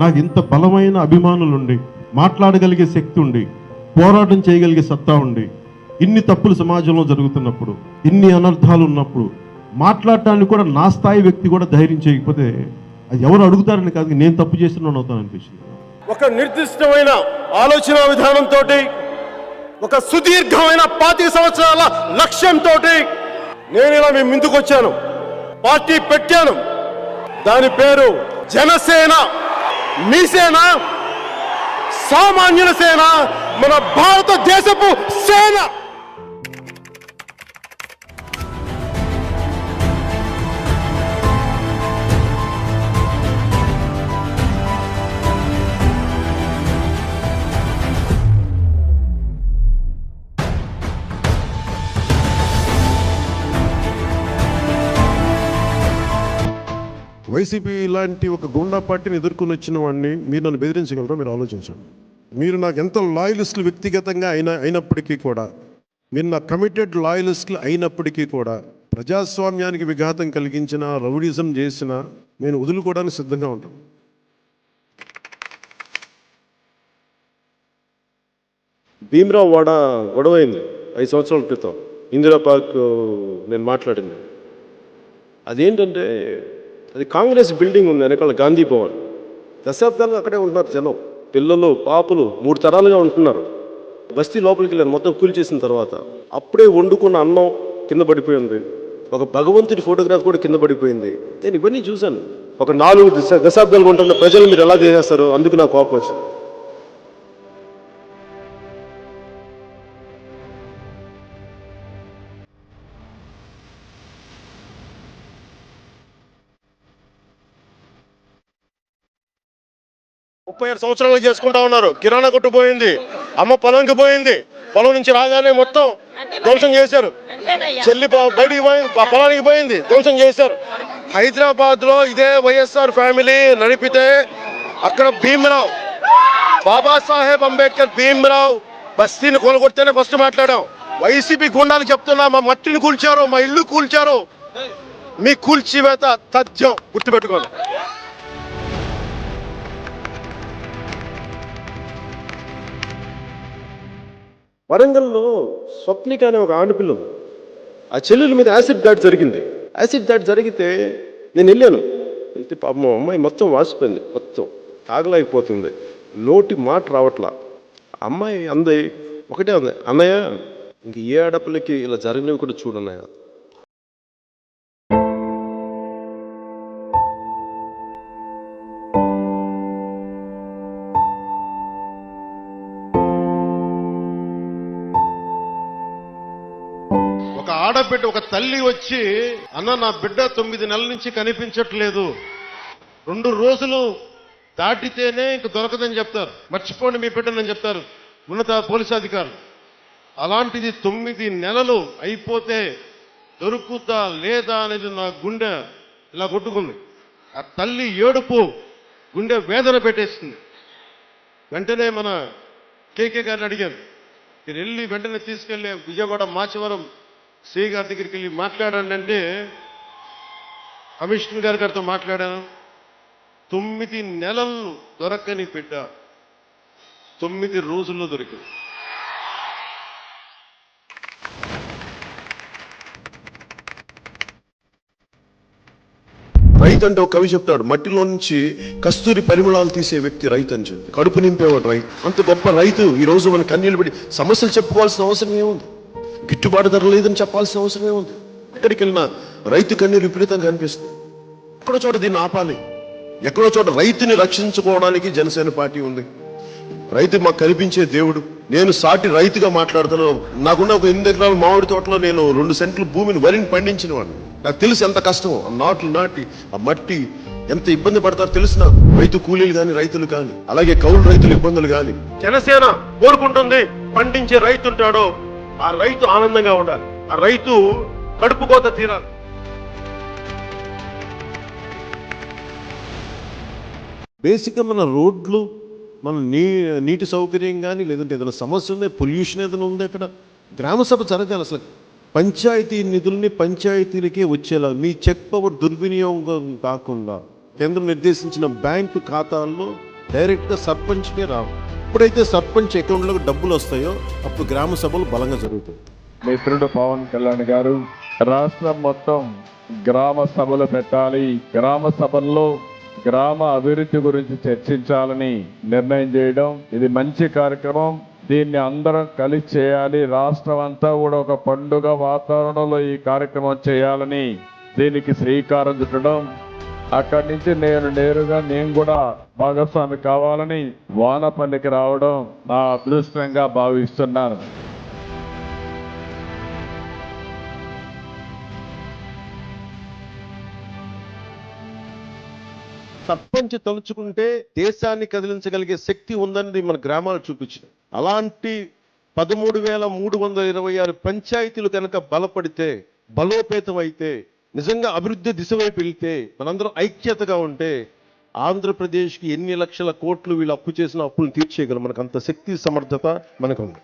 నాకు ఇంత బలమైన అభిమానులు ఉండి మాట్లాడగలిగే శక్తి ఉండి పోరాటం చేయగలిగే సత్తా ఉండి ఇన్ని తప్పులు సమాజంలో జరుగుతున్నప్పుడు ఇన్ని అనర్థాలు ఉన్నప్పుడు మాట్లాడటానికి కూడా నా స్థాయి వ్యక్తి కూడా ధైర్యం చేయకపోతే అది ఎవరు అడుగుతారని కాదు నేను తప్పు చేస్తున్నాను అవుతాను అనిపించింది ఒక నిర్దిష్టమైన ఆలోచన విధానంతో ఒక సుదీర్ఘమైన పాతి సంవత్సరాల లక్ష్యంతో నేను ఇలా మీ ముందుకు వచ్చాను పార్టీ పెట్టాను. దాని పేరు జనసేన. మీ సేన సామాన్యుల సేన మన భారతదేశపు సేన. వైసీపీ ఇలాంటి ఒక గుండా పార్టీని ఎదుర్కొని వచ్చిన వాడిని మీరు నన్ను బెదిరించగలరా? మీరు ఆలోచించండి. మీరు నాకు ఎంత లాయలిస్టులు వ్యక్తిగతంగా అయినా అయినప్పటికీ కూడా మీరు నా కమిటెడ్ లాయలిస్టులు అయినప్పటికీ కూడా ప్రజాస్వామ్యానికి విఘాతం కలిగించిన రౌడిజం చేసిన నేను వదులుకోవడానికి సిద్ధంగా ఉంటాను. భీమరావు వాడ గొడవైంది ఐదు సంవత్సరాల క్రితం. ఇందిరా పార్క్ నేను మాట్లాడింది. అదేంటంటే అది కాంగ్రెస్ బిల్డింగ్ ఉంది వెనకాల గాంధీ భవన్. దశాబ్దాలుగా అక్కడే ఉంటున్నారు జనం. పిల్లలు పాపులు మూడు తరాలుగా ఉంటున్నారు. బస్తీ లోపలికి వెళ్ళాను మొత్తం కూల్చేసిన తర్వాత. అప్పుడే వండుకున్న అన్నం కింద పడిపోయింది. ఒక భగవంతుడి ఫోటోగ్రాఫ్ కూడా కింద పడిపోయింది. నేను ఇవన్నీ చూశాను. ఒక నాలుగు దశ దశాబ్దాలుగా ఉంటున్న ప్రజలు మీరు ఎలా చేసేస్తారు? అందుకు నాకు కోపం వచ్చింది. ముప్పై ఆరు సంవత్సరాలు చేసుకుంటా ఉన్నారు. కిరాణా కొట్టు పోయింది. అమ్మ పొలంకి పోయింది. పొలం నుంచి రాగానే మొత్తం ధ్వంసం చేశారు. చెల్లి బయటికి పోయింది పొలానికి పోయింది. ధ్వంసం చేశారు. హైదరాబాద్లో ఇదే వైఎస్ఆర్ ఫ్యామిలీ నడిపితే అక్కడ భీమరావు బాబాసాహెబ్ అంబేద్కర్ భీమరావు బస్తీని కొనగొడితేనే ఫస్ట్ మాట్లాడాం. వైసీపీ గుండాలు చెప్తున్నా మా మట్టిని కూల్చారు మా ఇల్లు కూల్చారు మీ కూల్చివేత తథ్యం గుర్తుపెట్టుకోండి. వరంగల్లో స్వప్నిక అనే ఒక ఆడపిల్ల ఉంది. ఆ చెల్లెల మీద యాసిడ్ దాడి జరిగింది. యాసిడ్ దాడి జరిగితే నేను వెళ్ళాను. వెళ్తే పాపం మా అమ్మాయి మొత్తం వాసిపోయింది. మొత్తం తాగలేకపోతుంది. నోటి మాట రావట్లా. అమ్మాయి అంది ఒకటే అంది అన్నయ్య ఇంక ఏ ఆడపిల్లకి ఇలా జరిగినవి కూడా చూడన్నయ్య ఆడబిడ్డ ఒక తల్లి వచ్చి అన్న నా బిడ్డ తొమ్మిది నెలల నుంచి కనిపించట్లేదు. రెండు రోజులు దాటితేనే ఇంక దొరకదని చెప్తారు. మర్చిపోండి మీ బిడ్డనని చెప్తారు ఉన్నత పోలీస్ అధికారులు. అలాంటిది తొమ్మిది నెలలు అయిపోతే దొరుకుతా లేదా అనేది నా గుండె ఇలా కొట్టుకుంది. ఆ తల్లి ఏడుపు గుండె వేదన పెట్టేస్తుంది వెంటనే మన కేకే గారిని అడిగాను మీరు వెళ్ళి వెంటనే తీసుకెళ్ళి విజయవాడ మాచవరం శ్రీ గారి దగ్గరికి వెళ్ళి మాట్లాడండి అంటే కమిషనర్ గారి గారితో మాట్లాడాను. తొమ్మిది నెలలు దొరకని బిడ్డ. తొమ్మిది రోజుల్లో దొరికింది. రైతు అంటే ఒక కవి చెప్తాడు మట్టిలో నుంచి కస్తూరి పరిమళాలు తీసే వ్యక్తి రైతు అని చెప్పి. కడుపు నింపేవాడు రైతు. అంత గొప్ప రైతు. ఈ రోజు మన కన్నీళ్ళు పెట్టి సమస్యలు చెప్పుకోవాల్సిన అవసరం ఏముంది? గిట్టుబాటు ధర లేదని చెప్పాల్సిన అవసరం ఉంది. ఎక్కడికి వెళ్ళినా రైతు కన్నీరు విపరీతంగా కనిపిస్తుంది ఎక్కడో చోట దీన్ని ఆపాలి. ఎక్కడో చోట రైతుని రక్షించుకోవడానికి జనసేన పార్టీ ఉంది. రైతు మాకు కనిపించే దేవుడు. నేను సాటి రైతుగా మాట్లాడుతున్నాను. నాకున్న ఒక ఎనిమిది ఎకరాల మామిడి తోటలో నేను రెండు సెంట్లు భూమిని వరిని పండించిన వాడిని. నాకు తెలుసు ఎంత కష్టమో. ఆ నాట్లు నాటి ఆ మట్టి ఎంత ఇబ్బంది పడతారో తెలుసు నాకు. రైతు కూలీలు కానీ రైతులు కానీ అలాగే కౌలు రైతులు ఇబ్బందులు కానీ. జనసేన కోరుకుంటుంది పండించే రైతు ఉంటాడో ఆ రైతు ఆనందంగా ఉండాలి. ఆ రైతు కడుపు కోత తీరాలి. బేసిక్గా మన రోడ్లు మన నీ నీటి సౌకర్యం కానీ లేదంటే ఏదైనా సమస్య ఉంది? పొల్యూషన్ ఏదైనా ఉంది అక్కడ గ్రామసభ జరగాలి అసలు. పంచాయతీ నిధుల్ని పంచాయతీలకే వచ్చేలా. మీ చెక్ పవర్ దుర్వినియోగం కాకుండా కేంద్రం నిర్దేశించిన బ్యాంకు ఖాతాల్లో డైరెక్ట్గా సర్పంచ్కే రావు ఎప్పుడైతే సర్పంచ్ అకౌంట్లోకి డబ్బులు వస్తాయో అప్పుడు గ్రామ సభలు బలంగా జరుగుతాయి. మిత్రుడు పవన్ కళ్యాణ్ గారు రాష్ట్రం మొత్తం గ్రామ సభలు పెట్టాలి. గ్రామ సభల్లో గ్రామ అభివృద్ధి గురించి చర్చించాలని నిర్ణయం చేయడం ఇది మంచి కార్యక్రమం. దీన్ని అందరం కలిసి చేయాలి. రాష్ట్రం అంతా కూడా ఒక పండుగ వాతావరణంలో ఈ కార్యక్రమం చేయాలని దీనికి శ్రీకారం చుట్టడం అక్కడి నుంచి నేను నేరుగా నేను కూడా భాగస్వామి కావాలని వానపల్లికి రావడం నా అదృష్టంగా భావిస్తున్నాను. సర్పంచ్ తలుచుకుంటే దేశాన్ని కదిలించగలిగే శక్తి ఉందని మన గ్రామాలు చూపించింది. అలాంటి పదమూడు వేల మూడు వందల ఇరవై ఆరు పంచాయతీలు కనుక బలపడితే బలోపేతం అయితే నిజంగా అభివృద్ధి దిశ వైపు వెళ్తే మనందరం ఐక్యతగా ఉంటే ఆంధ్రప్రదేశ్కి ఎన్ని లక్షల కోట్లు వీళ్ళు అప్పు చేసిన అప్పులు తీర్చేయగలం. మనకు అంత శక్తి సమర్థత మనకు ఉంది